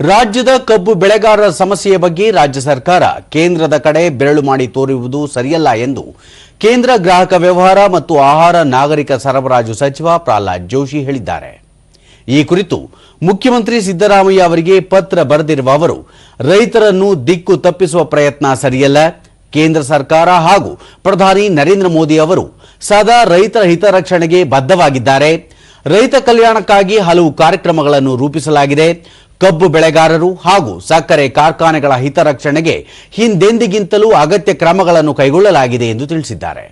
ರಾಜ್ಯದ ಕಬ್ಬು ಬೆಳೆಗಾರರ ಸಮಸ್ಯೆಯ ಬಗ್ಗೆ ರಾಜ್ಯ ಸರ್ಕಾರ ಕೇಂದ್ರದ ಕಡೆ ಬೆರಳು ಮಾಡಿ ತೋರುವುದು ಸರಿಯಲ್ಲ ಎಂದು ಕೇಂದ್ರ ಗ್ರಾಹಕ ವ್ಯವಹಾರ ಮತ್ತು ಆಹಾರ ನಾಗರಿಕ ಸರಬರಾಜು ಸಚಿವ ಪ್ರಹ್ಲಾದ್ ಜೋಶಿ ಹೇಳಿದ್ದಾರೆ. ಈ ಕುರಿತು ಮುಖ್ಯಮಂತ್ರಿ ಸಿದ್ದರಾಮಯ್ಯ ಅವರಿಗೆ ಪತ್ರ ಬರೆದಿರುವ ಅವರು, ರೈತರನ್ನು ದಿಕ್ಕು ತಪ್ಪಿಸುವ ಪ್ರಯತ್ನ ಸರಿಯಲ್ಲ. ಕೇಂದ್ರ ಸರ್ಕಾರ ಹಾಗೂ ಪ್ರಧಾನಿ ನರೇಂದ್ರ ಮೋದಿ ಅವರು ಸದಾ ರೈತರ ಹಿತರಕ್ಷಣೆಗೆ ಬದ್ಧವಾಗಿದ್ದಾರೆ. ರೈತ ಕಲ್ಯಾಣಕ್ಕಾಗಿ ಹಲವು ಕಾರ್ಯಕ್ರಮಗಳನ್ನು ರೂಪಿಸಲಾಗಿದೆ. ಕಬ್ಬು ಬೆಳೆಗಾರರು ಹಾಗೂ ಸಕ್ಕರೆ ಕಾರ್ಖಾನೆಗಳ ಹಿತರಕ್ಷಣೆಗೆ ಹಿಂದೆಂದಿಗಿಂತಲೂ ಅಗತ್ಯ ಕ್ರಮಗಳನ್ನು ಕೈಗೊಳ್ಳಲಾಗಿದೆ ಎಂದು ತಿಳಿಸಿದ್ದಾರೆ.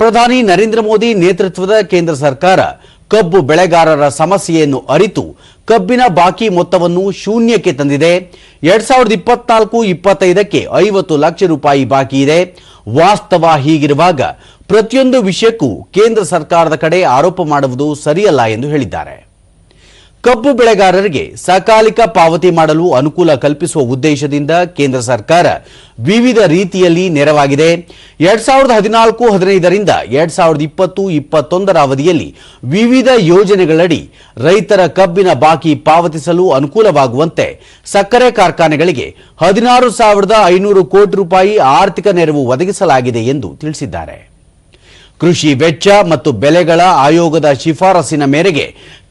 ಪ್ರಧಾನಿ ನರೇಂದ್ರ ಮೋದಿ ನೇತೃತ್ವದ ಕೇಂದ್ರ ಸರ್ಕಾರ ಕಬ್ಬು ಬೆಳೆಗಾರರ ಸಮಸ್ಯೆಯನ್ನು ಅರಿತು ಕಬ್ಬಿನ ಬಾಕಿ ಮೊತ್ತವನ್ನು ಶೂನ್ಯಕ್ಕೆ ತಂದಿದೆ. ಎರಡ್ ಸಾವಿರದ ಇಪ್ಪತ್ನಾಲ್ಕು ಇಪ್ಪತ್ತೈದಕ್ಕೆ ಐವತ್ತು ಲಕ್ಷ ರೂಪಾಯಿ ಬಾಕಿ ಇದೆ. ವಾಸ್ತವ ಹೀಗಿರುವಾಗ ಪ್ರತಿಯೊಂದು ವಿಷಯಕ್ಕೂ ಕೇಂದ್ರ ಸರ್ಕಾರದ ಕಡೆ ಆರೋಪ ಮಾಡುವುದು ಸರಿಯಲ್ಲ ಎಂದು ಹೇಳಿದ್ದಾರೆ. ಕಬ್ಬು ಬೆಳೆಗಾರರಿಗೆ ಸಕಾಲಿಕ ಪಾವತಿ ಮಾಡಲು ಅನುಕೂಲ ಕಲ್ಪಿಸುವ ಉದ್ದೇಶದಿಂದ ಕೇಂದ್ರ ಸರ್ಕಾರ ವಿವಿಧ ರೀತಿಯಲ್ಲಿ ನೆರವಾಗಿದೆ. ಎರಡ್ ಸಾವಿರದ ಹದಿನಾಲ್ಕು ಹದಿನೈದರಿಂದ ಎರಡ್ ಸಾವಿರದ ಇಪ್ಪತ್ತು, ಇಪ್ಪತ್ತೊಂದರ ಅವಧಿಯಲ್ಲಿ ವಿವಿಧ ಯೋಜನೆಗಳಡಿ ರೈತರ ಕಬ್ಬಿನ ಬಾಕಿ ಪಾವತಿಸಲು ಅನುಕೂಲವಾಗುವಂತೆ ಸಕ್ಕರೆ ಕಾರ್ಖಾನೆಗಳಿಗೆ ಹದಿನಾರು ಸಾವಿರದ ಐನೂರು ಕೋಟಿ ರೂಪಾಯಿ ಆರ್ಥಿಕ ನೆರವು ಒದಗಿಸಲಾಗಿದೆ ಎಂದು ತಿಳಿಸಿದ್ದಾರೆ. ಕೃಷಿ ವೆಚ್ಚ ಮತ್ತು ಬೆಲೆಗಳ ಆಯೋಗದ ಶಿಫಾರಸಿನ ಮೇರೆಗೆ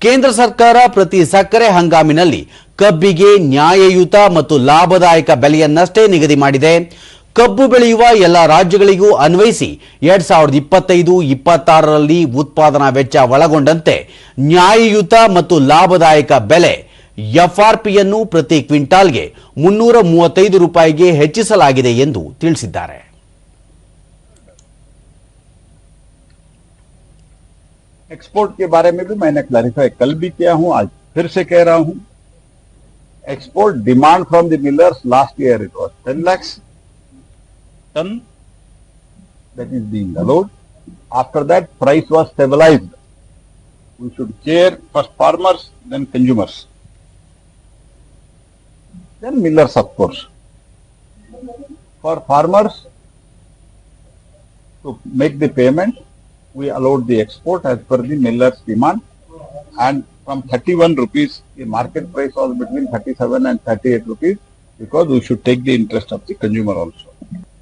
ಕೇಂದ್ರ ಸರ್ಕಾರ ಪ್ರತಿ ಸಕ್ಕರೆ ಹಂಗಾಮಿನಲ್ಲಿ ಕಬ್ಬಿಗೆ ನ್ಯಾಯಯುತ ಮತ್ತು ಲಾಭದಾಯಕ ಬೆಲೆಯನ್ನಷ್ಟೇ ನಿಗದಿ ಮಾಡಿದೆ. ಕಬ್ಬು ಬೆಳೆಯುವ ಎಲ್ಲ ರಾಜ್ಯಗಳಿಗೂ ಅನ್ವಯಿಸಿ ಎರಡ್ ಸಾವಿರದ ಇಪ್ಪತ್ತೈದು, ಇಪ್ಪತ್ತಾರರಲ್ಲಿ ಉತ್ಪಾದನಾ ವೆಚ್ಚ ಒಳಗೊಂಡಂತೆ ನ್ಯಾಯಯುತ ಮತ್ತು ಲಾಭದಾಯಕ ಬೆಲೆ ಎಫ್ಆರ್ಪಿಯನ್ನು ಪ್ರತಿ ಕ್ವಿಂಟಾಲ್ಗೆ ಮುನ್ನೂರ ಮೂವತ್ತೈದು ರೂಪಾಯಿಗೆ ಹೆಚ್ಚಿಸಲಾಗಿದೆ ಎಂದು ತಿಳಿಸಿದ್ದಾರೆ. एक्सपोर्ट के बारे में भी मैंने क्लैरिफाई कल भी किया हूँ, आज फिर से कह रहा हूँ। Export demand from the millers last year it was ten lakhs ton that is being allowed after that price was stabilise we should care first farmers then consumers then millers of course for farmers to make the payment we allowed the export as per the miller's demand. And from 31 rupees the market price was between 37 and 38 rupees because we should take the interest of the consumer also